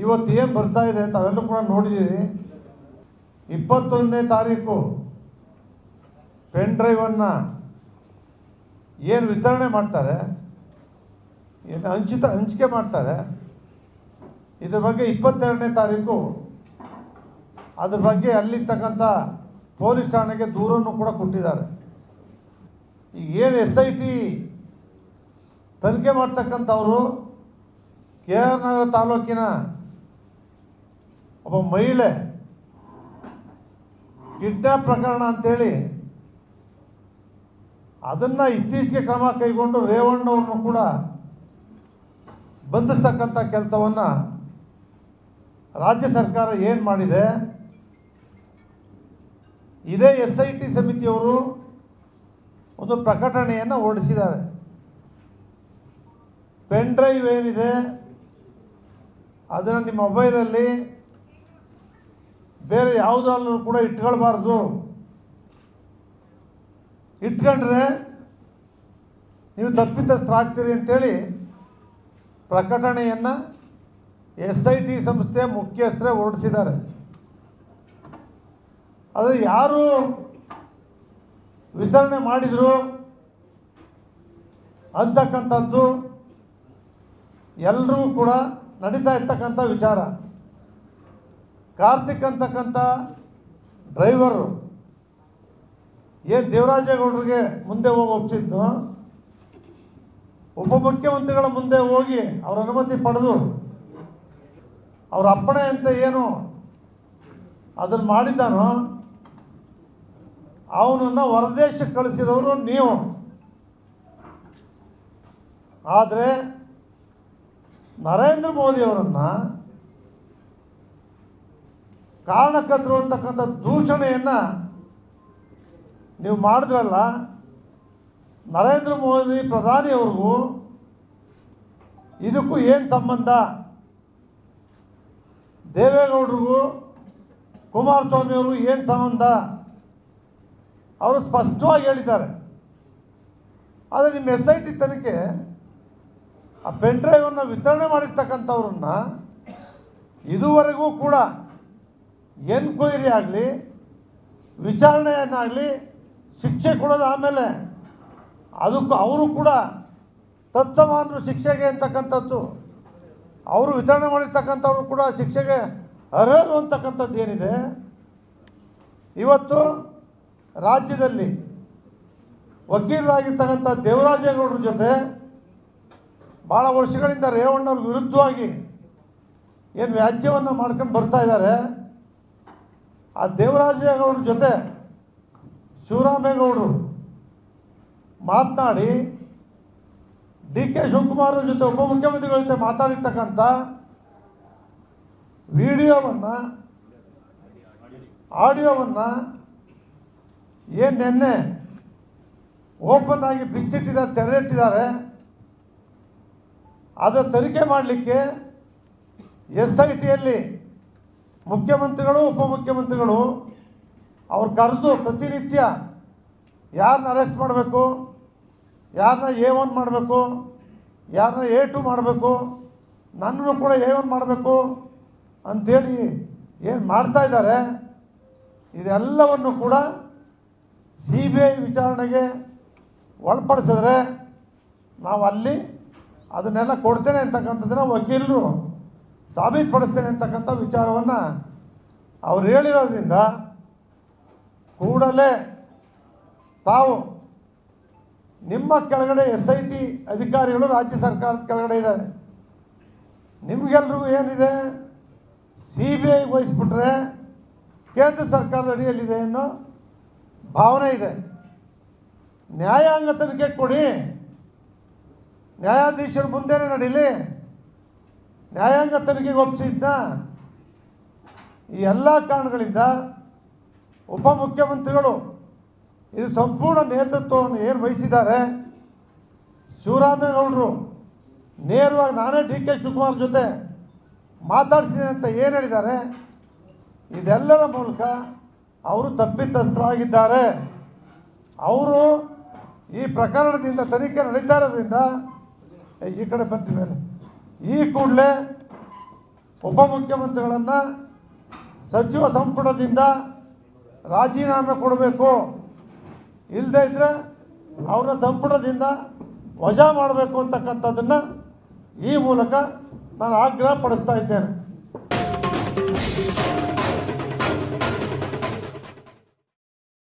ಇವತ್ತು ಏನು ಬರ್ತಾ ಇದೆ ತಾವೆಲ್ಲರೂ ಕೂಡ ನೋಡಿದ್ದೀರಿ ಇಪ್ಪತ್ತೊಂದನೇ ತಾರೀಕು ಪೆನ್ ಡ್ರೈವನ್ನು ಏನು ವಿತರಣೆ ಮಾಡ್ತಾರೆ, ಏನು ಹಂಚಿತ, ಹಂಚಿಕೆ ಮಾಡ್ತಾರೆ, ಇದ್ರ ಬಗ್ಗೆ ಇಪ್ಪತ್ತೆರಡನೇ ತಾರೀಕು, ಅದ್ರ ಬಗ್ಗೆ ಅಲ್ಲಿರ್ತಕ್ಕಂಥ ಪೊಲೀಸ್ ಠಾಣೆಗೆ ದೂರನ್ನು ಕೂಡ ಕೊಟ್ಟಿದ್ದಾರೆ. ಈಗ ಏನು ಎಸ್ ಐ ಟಿ ತನಿಖೆ ಮಾಡ್ತಕ್ಕಂಥವರು, ಕೆ ಆರ್ ನಗರ ತಾಲೂಕಿನ ಒಬ್ಬ ಮಹಿಳೆ ಕಿಡ್ನಾಪ್ ಪ್ರಕರಣ ಅಂತೇಳಿ ಅದನ್ನು ಇತ್ತೀಚೆಗೆ ಕ್ರಮ ಕೈಗೊಂಡು ರೇವಣ್ಣವ್ರನ್ನು ಕೂಡ ಬಂಧಿಸ್ತಕ್ಕಂಥ ಕೆಲಸವನ್ನು ರಾಜ್ಯ ಸರ್ಕಾರ ಏನು ಮಾಡಿದೆ? ಇದೇ ಎಸ್ ಐ ಟಿ ಸಮಿತಿಯವರು ಒಂದು ಪ್ರಕಟಣೆಯನ್ನು ಹೊರಡಿಸಿದ್ದಾರೆ. ಪೆನ್ ಡ್ರೈವ್ ಏನಿದೆ? ಅದನ್ನು ನಿಮ್ಮ ಮೊಬೈಲಲ್ಲಿ ಬೇರೆ ಯಾವುದ್ರಲ್ಲೂ ಕೂಡ ಇಟ್ಕೊಳ್ಬಾರ್ದು. ಇಟ್ಕೊಂಡ್ರೆ ನೀವು ತಪ್ಪಿತಸ್ಥರಾಗ್ತೀರಿ ಅಂತೇಳಿ ಪ್ರಕಟಣೆಯನ್ನು ಎಸ್ ಐ ಟಿ ಸಂಸ್ಥೆ ಮುಖ್ಯಸ್ಥರೇ ಹೊರಡಿಸಿದ್ದಾರೆ. ಆದರೆ ಯಾರು ವಿತರಣೆ ಮಾಡಿದರು ಅಂತಕ್ಕಂಥದ್ದು ಎಲ್ಲರೂ ಕೂಡ ನಡೀತಾ ಇರ್ತಕ್ಕಂಥ ವಿಚಾರ. ಕಾರ್ತಿಕ್ ಅಂತಕ್ಕಂಥ ಡ್ರೈವರು ಏನು ದೇವರಾಜೇಗೌಡರಿಗೆ ಮುಂದೆ ಹೋಗಿ ಉಪ ಮುಖ್ಯಮಂತ್ರಿಗಳ ಮುಂದೆ ಹೋಗಿ ಅವರ ಅನುಮತಿ ಪಡೆದು ಅವರ ಅಪ್ಪಣೆ ಅಂತ ಏನು ಅದನ್ನು ಮಾಡಿದ್ದಾನೋ, ಅವನನ್ನು ಹೊರದೇಶಕ್ಕೆ ಕಳಿಸಿರೋರು ನೀವು. ಆದರೆ ನರೇಂದ್ರ ಮೋದಿಯವರನ್ನು ಕಾರಣಕರ್ತರು ಅಂತಕ್ಕಂಥ ದೂಷಣೆಯನ್ನು ನೀವು ಮಾಡಿದ್ರಲ್ಲ, ನರೇಂದ್ರ ಮೋದಿ ಪ್ರಧಾನಿಯವ್ರಿಗೂ ಇದಕ್ಕೂ ಏನು ಸಂಬಂಧ? ದೇವೇಗೌಡರಿಗೂ ಕುಮಾರಸ್ವಾಮಿಯವ್ರಿಗೂ ಏನು ಸಂಬಂಧ? ಅವರು ಸ್ಪಷ್ಟವಾಗಿ ಹೇಳಿದ್ದಾರೆ. ಆದರೆ ನಿಮ್ಮ ಎಸ್ ಐ ಟಿ ತನಿಖೆ, ಆ ಪೆನ್ ಡ್ರೈವನ್ನು ವಿತರಣೆ ಮಾಡಿರ್ತಕ್ಕಂಥವ್ರನ್ನ ಇದುವರೆಗೂ ಕೂಡ ಎನ್ಕ್ವೈರಿ ಆಗಲಿ, ವಿಚಾರಣೆಯನ್ನಾಗಲಿ ಶಿಕ್ಷೆ ಕೊಡೋದು ಆಮೇಲೆ ಅದಕ್ಕೂ ಅವರು ಕೂಡ ತತ್ಸಮಾನರು ಶಿಕ್ಷೆಗೆ ಅಂತಕ್ಕಂಥದ್ದು, ಅವರು ವಿತರಣೆ ಮಾಡಿರ್ತಕ್ಕಂಥವ್ರು ಕೂಡ ಶಿಕ್ಷೆಗೆ ಅರ್ಹರು ಅಂತಕ್ಕಂಥದ್ದು ಏನಿದೆ? ಇವತ್ತು ರಾಜ್ಯದಲ್ಲಿ ವಕೀಲರಾಗಿರ್ತಕ್ಕಂಥ ದೇವರಾಜೇಗೌಡರ ಜೊತೆ ಭಾಳ ವರ್ಷಗಳಿಂದ ರೇವಣ್ಣವ್ರ ವಿರುದ್ಧವಾಗಿ ಏನು ವ್ಯಾಜ್ಯವನ್ನು ಮಾಡ್ಕೊಂಡು ಬರ್ತಾ ಇದ್ದಾರೆ. ಆ ದೇವರಾಜೇಗೌಡರ ಜೊತೆ ಶಿವರಾಮೇಗೌಡರು ಮಾತನಾಡಿ ಡಿ ಕೆ ಶಿವಕುಮಾರ್ ಜೊತೆ ಉಪಮುಖ್ಯಮಂತ್ರಿಗಳ ಜೊತೆ ಮಾತಾಡಿರ್ತಕ್ಕಂಥ ವಿಡಿಯೋವನ್ನು, ಆಡಿಯೋವನ್ನು ಏನು ನಿನ್ನೆ ಓಪನ್ ಆಗಿ ಬಿಚ್ಚಿಟ್ಟಿದ್ದಾರೆ, ತೆರೆದಿಟ್ಟಿದ್ದಾರೆ, ಅದರ ತನಿಖೆ ಮಾಡಲಿಕ್ಕೆ ಎಸ್ ಐ ಟಿಯಲ್ಲಿ ಮುಖ್ಯಮಂತ್ರಿಗಳು, ಉಪಮುಖ್ಯಮಂತ್ರಿಗಳು, ಅವ್ರು ಕರೆದು ಪ್ರತಿನಿತ್ಯ ಯಾರನ್ನ ಅರೆಸ್ಟ್ ಮಾಡಬೇಕು ಯಾರನ್ನ ಎ ಒನ್ ಮಾಡಬೇಕು ಯಾರನ್ನ ಎ ಟು ಮಾಡಬೇಕು, ನನ್ನನ್ನು ಕೂಡ ಎ ಒನ್ ಮಾಡಬೇಕು ಅಂಥೇಳಿ ಏನು ಮಾಡ್ತಾ ಇದ್ದಾರೆ, ಇದೆಲ್ಲವನ್ನು ಕೂಡ ಸಿ ಬಿ ಐ ವಿಚಾರಣೆಗೆ ಒಳಪಡಿಸಿದ್ರೆ ನಾವು ಅಲ್ಲಿ ಅದನ್ನೆಲ್ಲ ಕೊಡ್ತೇನೆ ಅಂತಕ್ಕಂಥದ್ದನ್ನ ವಕೀಲರು ಸಾಬೀತುಪಡಿಸ್ತೇನೆ ಅಂತಕ್ಕಂಥ ವಿಚಾರವನ್ನು ಅವ್ರು ಹೇಳಿರೋದ್ರಿಂದ ಕೂಡಲೇ ತಾವು ನಿಮ್ಮ ಕೆಳಗಡೆ ಎಸ್ ಐ ಟಿ ಅಧಿಕಾರಿಗಳು ರಾಜ್ಯ ಸರ್ಕಾರದ ಕೆಳಗಡೆ ಇದ್ದಾರೆ. ನಿಮಗೆಲ್ರಿಗೂ ಏನಿದೆ? ಸಿ ಬಿ ಐ ವಹಿಸ್ಬಿಟ್ರೆ ಕೇಂದ್ರ ಸರ್ಕಾರದ ಅಡಿಯಲ್ಲಿದೆ ಅನ್ನೋ ಭಾವನೆ ಇದೆ. ನ್ಯಾಯಾಂಗ ತನಿಖೆ ಕೊಡಿ. ನ್ಯಾಯಾಧೀಶರ ಮುಂದೆನೇ ನಡೀಲಿ. ನ್ಯಾಯಾಂಗ ತನಿಖೆಗೆ ಒಪ್ಪಿಸಿದ್ದ ಈ ಎಲ್ಲ ಕಾರಣಗಳಿಂದ ಉಪಮುಖ್ಯಮಂತ್ರಿಗಳು ಇದು ಸಂಪೂರ್ಣ ನೇತೃತ್ವವನ್ನು ಏನು ವಹಿಸಿದ್ದಾರೆ? ಶಿವರಾಮೇಗೌಡರು ನೇರವಾಗಿ ನಾನೇ ಡಿ ಕೆ ಶಿವಕುಮಾರ್ ಜೊತೆ ಮಾತಾಡ್ಸಿದ್ದೀನಿ ಅಂತ ಏನು ಹೇಳಿದ್ದಾರೆ? ಇದೆಲ್ಲರ ಮೂಲಕ ಅವರು ತಪ್ಪಿತಸ್ಥರಾಗಿದ್ದಾರೆ. ಅವರು ಈ ಪ್ರಕರಣದಿಂದ ತನಿಖೆ ನಡೀತಾ ಇರೋದ್ರಿಂದ ಈ ಕಡೆ ಬರ್ತೀವಿ ಈ ಕೂಡಲೇ ಉಪಮುಖ್ಯಮಂತ್ರಿಗಳನ್ನು ಸಚಿವ ಸಂಪುಟದಿಂದ ರಾಜೀನಾಮೆ ಕೊಡಬೇಕು. ಇಲ್ಲದೇ ಇದ್ದರೆ ಅವರ ಸಂಪುಟದಿಂದ ವಜಾ ಮಾಡಬೇಕು ಅಂತಕ್ಕಂಥದ್ದನ್ನು ಈ ಮೂಲಕ ನಾನು ಆಗ್ರಹ ಪಡಿಸ್ತಾ ಇದ್ದೇನೆ.